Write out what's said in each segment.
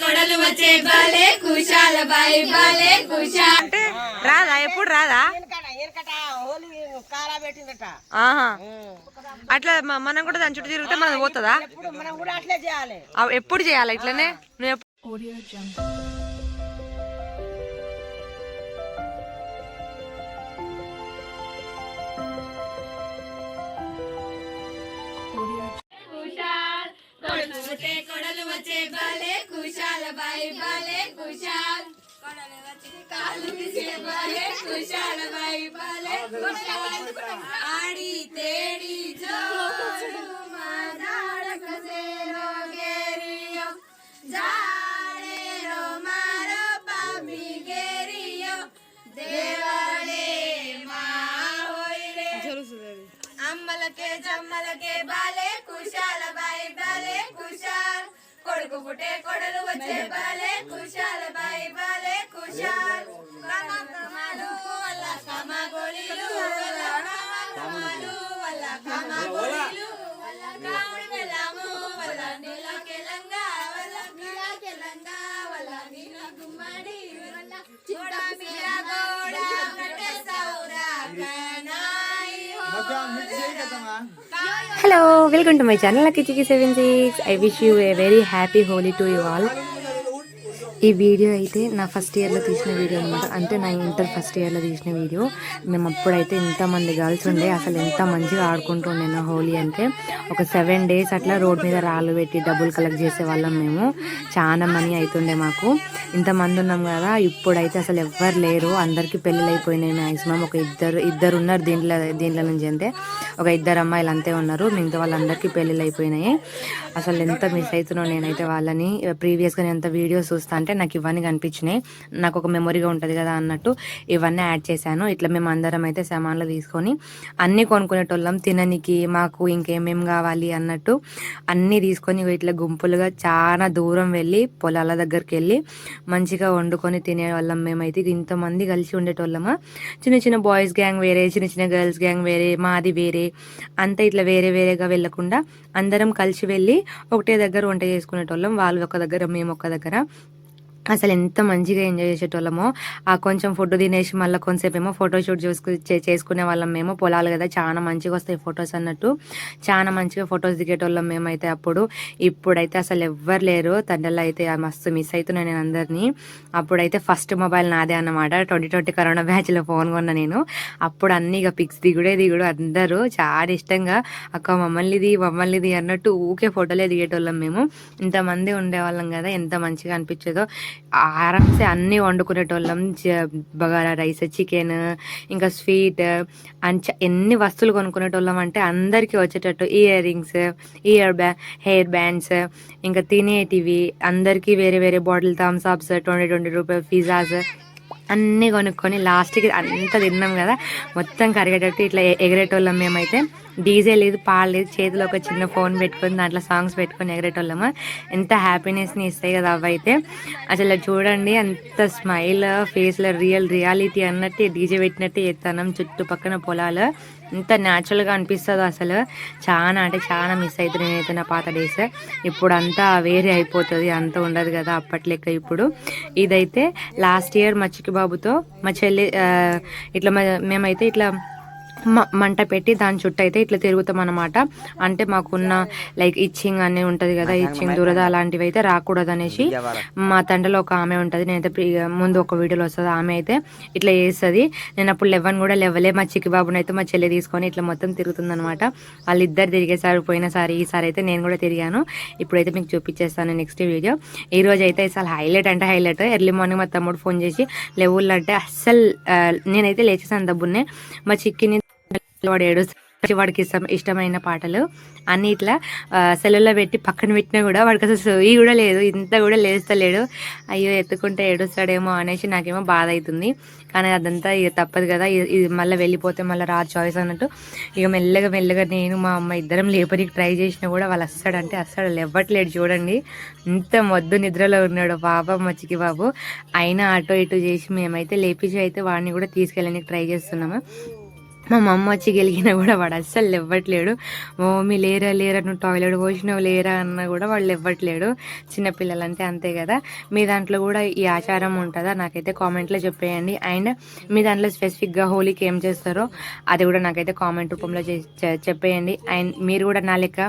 కొడలు వచ్చే బాలే బాయి బాలే అంటే రాదా ఎప్పుడు రాదా అట్లా మనం కూడా దాని చుట్టూ తిరిగితే మనం పోతుందా ఎప్పుడు చేయాలి ఇట్లనే నువ్వు ದುಡಿಸೆ ಬಲೆ ಕುಶಾಲ ಬೈ ಬಲೆ ಆಡಿ ತೇಡಿ ಜೋಡು ಮಾದಾಳ ಕಸೇರೋ ಗೇರಿಯೋ ಜಾಡೇರೋ ಮಾರೋ ಪಾಪಿ ಗೇರಿಯೋ ದೇವರೇ ಮಾಯರೆ అమ్మలకే జమ్మలకే బాలే కుశాల బాయి బాలే కుశాల్ కొడుకు పుట్టే కొడలు వచ్చే బాలే Hello, welcome to my channel Lucky Chicky 76. I wish you a very happy Holi to you all. ఈ వీడియో అయితే నా ఫస్ట్ ఇయర్లో తీసిన వీడియో అనమాట అంటే నా ఇంటర్ ఫస్ట్ ఇయర్లో తీసిన వీడియో మేము అప్పుడైతే ఇంతమంది గర్ల్స్ ఉండే అసలు ఎంత మంచిగా ఆడుకుంటూ ఉండే హోలీ అంటే ఒక సెవెన్ డేస్ అట్లా రోడ్ మీద రాళ్ళు పెట్టి డబ్బులు కలెక్ట్ చేసేవాళ్ళం మేము చాలా మనీ అవుతుండే మాకు ఇంతమంది ఉన్నాం కదా ఇప్పుడైతే అసలు ఎవ్వరు లేరు అందరికీ పెళ్ళిళ్ళు అయిపోయినాయి మ్యాక్సిమం ఒక ఇద్దరు ఇద్దరు ఉన్నారు దీంట్లో దీంట్లో నుంచి అంటే ఒక ఇద్దరు అమ్మాయిలు అంతే ఉన్నారు మిగతా వాళ్ళందరికీ పెళ్ళిళ్ళు అయిపోయినాయి అసలు ఎంత మిస్ అవుతున్నావు నేనైతే వాళ్ళని ప్రీవియస్గా నేను ఎంత వీడియోస్ చూస్తాను అంటే నాకు ఇవన్నీ కనిపించినాయి నాకు ఒక మెమొరీగా ఉంటుంది కదా అన్నట్టు ఇవన్నీ యాడ్ చేశాను ఇట్లా మేము అందరం అయితే సామాన్లు తీసుకొని అన్నీ కొనుక్కునేటోళ్ళం తిననికి మాకు ఇంకేమేం కావాలి అన్నట్టు అన్నీ తీసుకొని ఇట్లా గుంపులుగా చాలా దూరం వెళ్ళి పొలాల దగ్గరికి వెళ్ళి మంచిగా వండుకొని తినేవాళ్ళం మేమైతే ఇంతమంది కలిసి ఉండేటోళ్ళమా చిన్న చిన్న బాయ్స్ గ్యాంగ్ వేరే చిన్న చిన్న గర్ల్స్ గ్యాంగ్ వేరే మాది వేరే అంతా ఇట్లా వేరే వేరేగా వెళ్ళకుండా అందరం కలిసి వెళ్ళి ఒకటే దగ్గర వంట చేసుకునేటోళ్ళం వాళ్ళు ఒక దగ్గర మేము ఒక దగ్గర అసలు ఎంత మంచిగా ఎంజాయ్ చేసేటోళ్ళమో ఆ కొంచెం ఫుడ్ తినేసి మళ్ళీ కొంతసేపు ఏమో ఫోటోషూట్ చేసుకు చేసుకునే వాళ్ళం మేము పొలాలు కదా చాలా మంచిగా వస్తాయి ఫొటోస్ అన్నట్టు చాలా మంచిగా ఫొటోస్ దిగేటోళ్ళం మేమైతే అప్పుడు ఇప్పుడైతే అసలు ఎవ్వరు లేరు తండ్రిలో అయితే మస్తు మిస్ అవుతున్నాను నేను అందరినీ అప్పుడైతే ఫస్ట్ మొబైల్ నాదే అన్నమాట ట్వంటీ ట్వంటీ కరోనా బ్యాచ్లో ఫోన్ కొన్న నేను అప్పుడు అన్నీ ఇక పిక్స్ దిగుడే దిగుడు అందరూ చాలా ఇష్టంగా అక్క మమ్మల్నిది మమ్మల్నిది అన్నట్టు ఊకే ఫోటోలే దిగేటోళ్ళం మేము ఇంతమంది ఉండేవాళ్ళం కదా ఎంత మంచిగా అనిపించేదో ఆరామ్సే అన్నీ వండుకునేటోళ్ళం బగారా రైస్ చికెన్ ఇంకా స్వీట్ అంచ ఎన్ని వస్తువులు కొనుక్కునేటోళ్ళం అంటే అందరికీ వచ్చేటట్టు ఇయర్ రింగ్స్ ఇయర్ బ్యా హెయిర్ బ్యాండ్స్ ఇంకా తినేటివి అందరికీ వేరే వేరే bottle Thums ups twenty twenty rupees pizzas అన్నీ కొనుక్కొని లాస్ట్కి అంతా తిన్నాం కదా మొత్తం కరిగేటట్టు ఇట్లా ఎగరేటోళ్ళం మేమైతే డీజే లేదు పాలు లేదు చేతిలో ఒక చిన్న ఫోన్ పెట్టుకొని దాంట్లో సాంగ్స్ పెట్టుకొని ఎగరేటోళ్ళము ఎంత హ్యాపీనెస్ని ఇస్తాయి కదా అవైతే అసలు చూడండి అంత స్మైల్ ఫేస్లో రియల్ రియాలిటీ అన్నట్టు డీజే పెట్టినట్టు ఎత్తానం చుట్టుపక్కన పొలాలు ఇంత న్యాచురల్గా అనిపిస్తుంది అసలు చాలా అంటే చాలా మిస్ అవుతుంది నేనైతే నా పాత డేస్ ఇప్పుడు అంతా వేరే అయిపోతుంది అంత ఉండదు కదా అప్పటి ఇప్పుడు ఇదైతే లాస్ట్ ఇయర్ మా చిక్కిబాబుతో మా చెల్లి ఇట్లా మేమైతే ఇట్లా మంట పెట్టి దాని చుట్టూ అయితే ఇట్లా తిరుగుతాం అనమాట అంటే మాకున్న లైక్ ఇచ్చింగ్ అనే ఉంటుంది కదా ఇచ్చింగ్ దురద అలాంటివి అయితే రాకూడదు అనేసి మా తండ్రిలో ఒక ఆమె ఉంటుంది నేనైతే ముందు ఒక వీడియోలో వస్తుంది ఆమె అయితే ఇట్లా చేస్తుంది నేను అప్పుడు లెవెన్ కూడా లెవ్వలే మా చిక్కి బాబుని అయితే మా చెల్లి తీసుకొని ఇట్లా మొత్తం తిరుగుతుంది అనమాట వాళ్ళిద్దరు తిరిగేసారు పోయినసారి ఈసారి అయితే నేను కూడా తిరిగాను ఇప్పుడైతే మీకు చూపించేస్తాను నెక్స్ట్ వీడియో ఈ రోజు అయితే అసలు హైలైట్ అంటే హైలైట్ ఎర్లీ మార్నింగ్ మా తమ్ముడు ఫోన్ చేసి లెవెల్ అంటే అస్సలు నేనైతే లేచేసాను దబ్బున్నే మా చిక్కిని వాడు వాడికి ఇష్టం ఇష్టమైన పాటలు అన్ని ఇట్లా సెలవులో పెట్టి పక్కన పెట్టినా కూడా వాడికి అసలు సోయి కూడా లేదు ఇంత కూడా లేస్తలేడు అయ్యో ఎత్తుకుంటే ఏడుస్తాడేమో అనేసి నాకేమో బాధ అవుతుంది కానీ అదంతా ఇక తప్పదు కదా ఇది మళ్ళీ వెళ్ళిపోతే మళ్ళీ రాదు చాయిస్ అన్నట్టు ఇక మెల్లగా మెల్లగా నేను మా అమ్మ ఇద్దరం లేపరికి ట్రై చేసినా కూడా వాళ్ళు వస్తాడంటే వస్తాడు లేవట్లేడు చూడండి ఇంత మొద్దు నిద్రలో ఉన్నాడు బాబు మచ్చికి బాబు అయినా అటు ఇటు చేసి మేమైతే లేపించి అయితే వాడిని కూడా తీసుకెళ్ళడానికి ట్రై చేస్తున్నాము మా మమ్మ వచ్చి గెలిగినా కూడా వాడు అస్సలు ఇవ్వట్లేడు మీ లేరా లేరా నువ్వు టాయిలెట్ పోసినావు లేరా అన్నా కూడా వాళ్ళు ఇవ్వట్లేడు చిన్నపిల్లలంటే అంతే కదా మీ దాంట్లో కూడా ఈ ఆచారం ఉంటుందా నాకైతే కామెంట్లో చెప్పేయండి అండ్ మీ దాంట్లో స్పెసిఫిక్గా హోలీకి ఏం చేస్తారో అది కూడా నాకైతే కామెంట్ రూపంలో చెప్పేయండి అండ్ మీరు కూడా నా లెక్క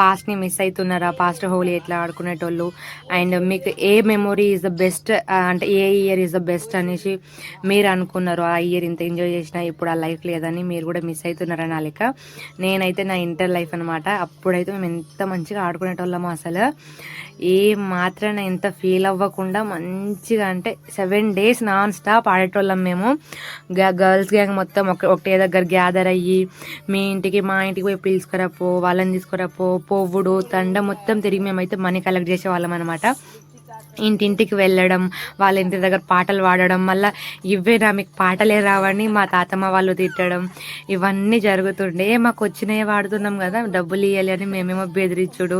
పాస్ట్ని మిస్ అవుతున్నారా పాస్ట్ హోలీ ఎట్లా ఆడుకునేటోళ్ళు అండ్ మీకు ఏ మెమొరీ ఈజ్ ద బెస్ట్ అంటే ఏ ఇయర్ ఈజ్ ద బెస్ట్ అనేసి మీరు అనుకున్నారు ఆ ఇయర్ ఇంత ఎంజాయ్ చేసినా ఇప్పుడు ఆ లైఫ్ లేదని కానీ మీరు కూడా మిస్ అవుతున్నారని అనాలిక నేనైతే నా ఇంటర్ లైఫ్ అనమాట అప్పుడైతే మేము ఎంత మంచిగా ఆడుకునేటోళ్ళము అసలు ఏ మాత్రం ఎంత ఫీల్ అవ్వకుండా మంచిగా అంటే సెవెన్ డేస్ నాన్ స్టాప్ ఆడేటోళ్ళం మేము గర్ల్స్ గ్యాంగ్ మొత్తం ఒక ఒకటే దగ్గర గ్యాదర్ అయ్యి మీ ఇంటికి మా ఇంటికి పోయి పిలుచుకురా పో వాళ్ళని తీసుకురా పో పోవుడు తండ మొత్తం తిరిగి మేమైతే మనీ కలెక్ట్ చేసేవాళ్ళం అనమాట ఇంటింటికి వెళ్ళడం వాళ్ళ ఇంటి దగ్గర పాటలు పాడడం మళ్ళీ ఇవ్వేనా మీకు పాటలే రావని మా తాతమ్మ వాళ్ళు తిట్టడం ఇవన్నీ జరుగుతుండే మాకు వచ్చినవి వాడుతున్నాం కదా డబ్బులు ఇవ్వాలి అని మేమేమో బెదిరించుడు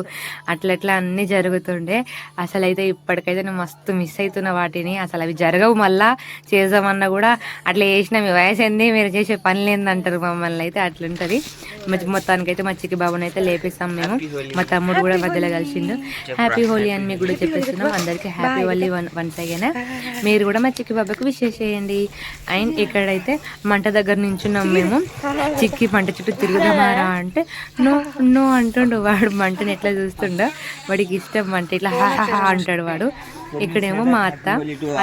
అట్లా అన్నీ జరుగుతుండే అసలు అయితే ఇప్పటికైతే నేను మస్తు మిస్ అవుతున్న వాటిని అసలు అవి జరగవు మళ్ళా చేద్దామన్నా కూడా అట్లా చేసిన మీ వయసు ఏంది మీరు చేసే పని లేదంటారు మమ్మల్ని అయితే అట్లుంటుంది మొత్తానికైతే మా చిక్కి బాబుని అయితే లేపిస్తాం మేము మా తమ్ముడు కూడా మధ్యలో కలిసిండు హ్యాపీ హోలీ అని మీకు కూడా చెప్పేస్తున్నాం అందరికీ ఓకే హ్యాపీ వల్లీ వన్ వన్స్ అగైన్ మీరు కూడా మా చిక్కి బాబాకు విషేస్ చేయండి అండ్ ఇక్కడైతే మంట దగ్గర నించున్నాం మేము చిక్కి మంట చుట్టూ తిరుగుదామారా అంటే నో నో అంటుండు వాడు మంటని ఎట్లా చూస్తుండో వాడికి ఇష్టం మంట ఇట్లా హా అంటాడు వాడు ఇక్కడేమో మా అత్త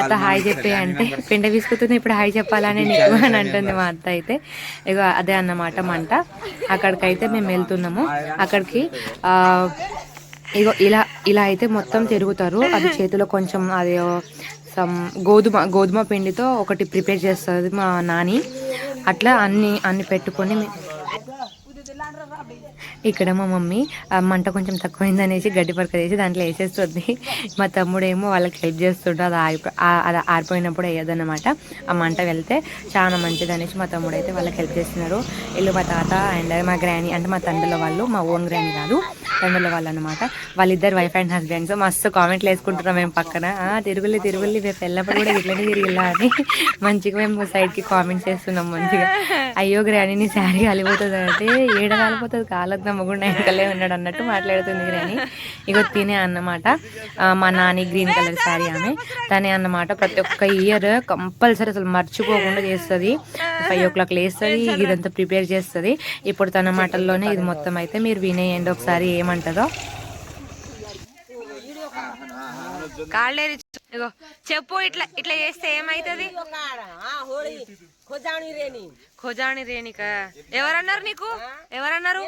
అత్త హాయ్ చెప్పే అంటే పెండ విసుకుతుంది ఇప్పుడు హాయ్ చెప్పాలని నీకు అని అంటుంది మా అత్త అయితే ఇక అదే అన్నమాట మంట అక్కడికైతే మేము వెళ్తున్నాము అక్కడికి ఇగో ఇలా ఇలా అయితే మొత్తం తిరుగుతారు అది చేతిలో కొంచెం అది సమ్ గోధుమ గోధుమ పిండితో ఒకటి ప్రిపేర్ చేస్తుంది మా నాని అట్లా అన్ని అన్ని పెట్టుకొని ఇక్కడ మా మమ్మీ మంట కొంచెం తక్కువైంది అనేసి గడ్డి పరక చేసి దాంట్లో వేసేస్తుంది మా తమ్ముడు ఏమో వాళ్ళకి హెల్ప్ చేస్తుంటే అది ఆగి అది ఆరిపోయినప్పుడు వేయదన్నమాట ఆ మంట వెళ్తే చాలా మంచిది అనేసి మా తమ్ముడు అయితే వాళ్ళకి హెల్ప్ చేస్తున్నారు వీళ్ళు మా తాత అండ్ మా గ్రాని అంటే మా తండ్రిలో వాళ్ళు మా ఓన్ గ్రాని కాదు తమిళ వాళ్ళు అనమాట వాళ్ళిద్దరు వైఫ్ అండ్ హస్బెండ్స్ మస్తు కామెంట్లు వేసుకుంటున్నాం మేము పక్కన తిరుగులే తిరుగులే మేము వెళ్ళప్పుడు కూడా ఇట్లనే తిరిగిలా అని మంచిగా మేము సైడ్కి కామెంట్స్ చేస్తున్నాం మంచిగా అయ్యో గ్రాని నీ శారీ కాలిపోతుంది అంటే ఏడ కాలిపోతుంది కాలదు నా ఎక్కలే ఉన్నాడు అన్నట్టు మాట్లాడుతుంది గ్రాని ఇక తినే అన్నమాట మా నాని గ్రీన్ కలర్ శారీ ఆమె తనే అన్నమాట ప్రతి ఒక్క ఇయర్ కంపల్సరీ అసలు మర్చిపోకుండా చేస్తుంది ఫైవ్ ఓ క్లాక్ లేస్తుంది ఇదంతా ప్రిపేర్ చేస్తుంది ఇప్పుడు తన మాటల్లోనే ఇది మొత్తం అయితే మీరు వినేయండి ఒకసారి ఏమంటారో చెప్పు ఇట్లా ఇట్లా చేస్తే ఏమైతుంది ఖోజాణి రేణిక ఎవరన్నారు నీకు ఎవరన్నారు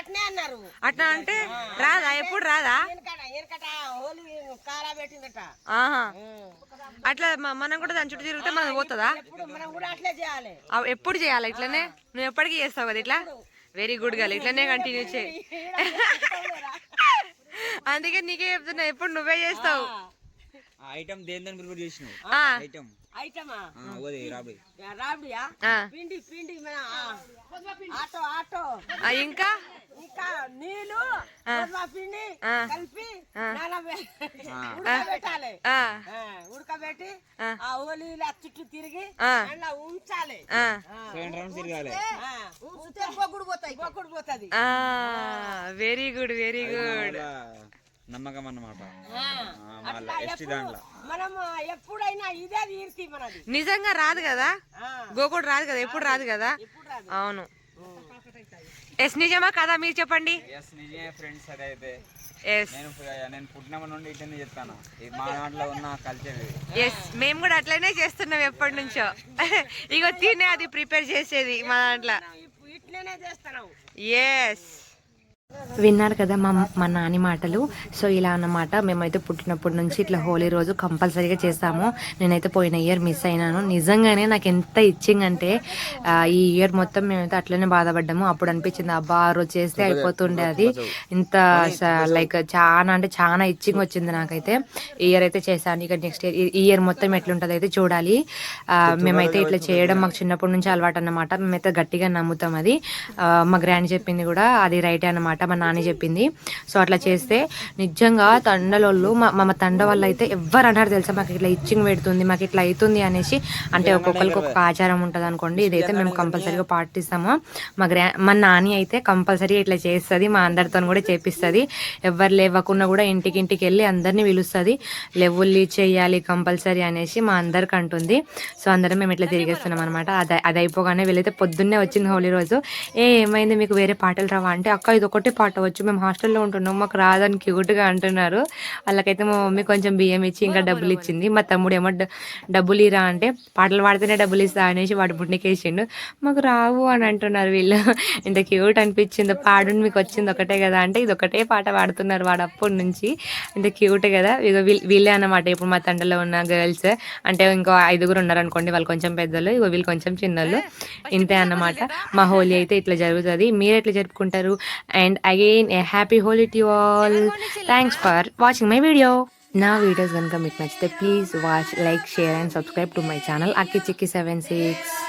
అట్నే అన్నారు అట్లా అంటే రాదా ఎప్పుడు రాదా అట్లా మనం కూడా దాని చుట్టూ తిరిగితే మనం పోతుందా ఎప్పుడు చేయాలి ఇట్లనే నువ్వు ఎప్పటికీ చేస్తావు కదా ఇట్లా వెరీ గుడ్ గా ఇట్లనే కంటిన్యూ చేయి అందుకే నీకే చెప్తున్నా ఎప్పుడు నువ్వే చేస్తావు ఐటమ్ దేని దాని గురించి చేసినావు ఐటమ్ పిండి ఆటో ఆటో ఇంకా ఇంకా నీళ్ళు పిండి కలిపి ఉడకబెట్టాలి ఉడకబెట్టి ఆ ఓలీలు చుట్టూ తిరిగి అలా ఉంచాలి పోతాయి పోతాయి వెరీ గుడ్ వెరీ గుడ్ నమ్మకం అన్నమాట నిజంగా రాదు కదా గోకుడు రాదు కదా ఎప్పుడు రాదు కదా అవును ఎస్ నిజమా కదా మీరు చెప్పండి నేను నుండి చెప్తాను మా దాంట్లో ఉన్న కల్చర్ ఎస్ మేము కూడా అట్లనే చేస్తున్నాం ఎప్పటి నుంచో ఇగో తినే అది ప్రిపేర్ చేసేది మా దాంట్లో ఇట్లనే చేస్తాం ఎస్ విన్నారు కదా మా మా నాని మాటలు సో ఇలా అన్నమాట మేమైతే పుట్టినప్పటి నుంచి ఇట్లా హోలీ రోజు కంపల్సరీగా చేస్తాము నేనైతే పోయిన ఇయర్ మిస్ అయినాను నిజంగానే నాకు ఎంత ఇచ్చింగ్ అంటే ఈ ఇయర్ మొత్తం మేమైతే అట్లనే బాధపడ్డాము అప్పుడు అనిపించింది అబ్బా ఆ రోజు చేస్తే అయిపోతుండే అది ఇంత లైక్ చాలా అంటే చాలా ఇచ్చింగ్ వచ్చింది నాకైతే ఇయర్ అయితే చేశాను ఇక నెక్స్ట్ ఇయర్ ఈ ఇయర్ మొత్తం ఎట్లుంటుంది అయితే చూడాలి మేమైతే ఇట్లా చేయడం మాకు చిన్నప్పటి నుంచి అలవాటు అన్నమాట మేమైతే గట్టిగా నమ్ముతాం అది మా గ్రాండ్ చెప్పింది కూడా అది రైటే అన్నమాట అనమాట మా నాన్న చెప్పింది సో అట్లా చేస్తే నిజంగా తండలోళ్ళు మా మా తండ వాళ్ళు అయితే ఎవరు అన్నారు తెలుసా మాకు ఇట్లా ఇచ్చింగ్ పెడుతుంది మాకు ఇట్లా అవుతుంది అనేసి అంటే ఒక్కొక్కరికి ఒక్కొక్క ఆచారం ఉంటుంది అనుకోండి ఇదైతే మేము కంపల్సరీగా పాటిస్తాము మా గ్రా మా నాని అయితే కంపల్సరీ ఇట్లా చేస్తుంది మా అందరితో కూడా చేపిస్తుంది ఎవరు లేవకుండా కూడా ఇంటికి ఇంటికి వెళ్ళి అందరినీ పిలుస్తుంది లెవ్వుల్లి చేయాలి కంపల్సరీ అనేసి మా అందరికి అంటుంది సో అందరం మేము ఇట్లా తిరిగేస్తున్నాం అనమాట అది అది అయిపోగానే వీళ్ళైతే పొద్దున్నే వచ్చింది హోలీ రోజు ఏ ఏమైంది మీకు వేరే పాటలు రావా అంటే అక్క ఇది ఒకటి పాట వచ్చు మేము హాస్టల్లో ఉంటున్నాం మాకు రాదని క్యూట్గా అంటున్నారు వాళ్ళకైతే మా మమ్మీ కొంచెం బియ్యం ఇచ్చి ఇంకా డబ్బులు ఇచ్చింది మా తమ్ముడు ఏమో డబ్బులు ఇరా అంటే పాటలు పాడితేనే డబ్బులు ఇస్తా అనేసి వాడు పుట్టినకేసిండు మాకు రావు అని అంటున్నారు వీళ్ళు ఇంత క్యూట్ అనిపించింది పాడు మీకు వచ్చింది ఒకటే కదా అంటే ఇది ఒకటే పాట పాడుతున్నారు వాడు అప్పటి నుంచి ఇంత క్యూట్ కదా ఇక వీళ్ళే అన్నమాట ఇప్పుడు మా తండ్రిలో ఉన్న గర్ల్స్ అంటే ఇంకో ఐదుగురు ఉన్నారనుకోండి వాళ్ళు కొంచెం పెద్దలు ఇక వీళ్ళు కొంచెం చిన్నలు ఇంతే అన్నమాట మా హోలీ అయితే ఇట్లా జరుగుతుంది మీరు ఎట్లా జరుపుకుంటారు and again a happy Holi to all thanks for watching my video నా వీడియోస్ కనుక మీకు నచ్చితే please watch like share and subscribe to my channel Akki Chikki seven six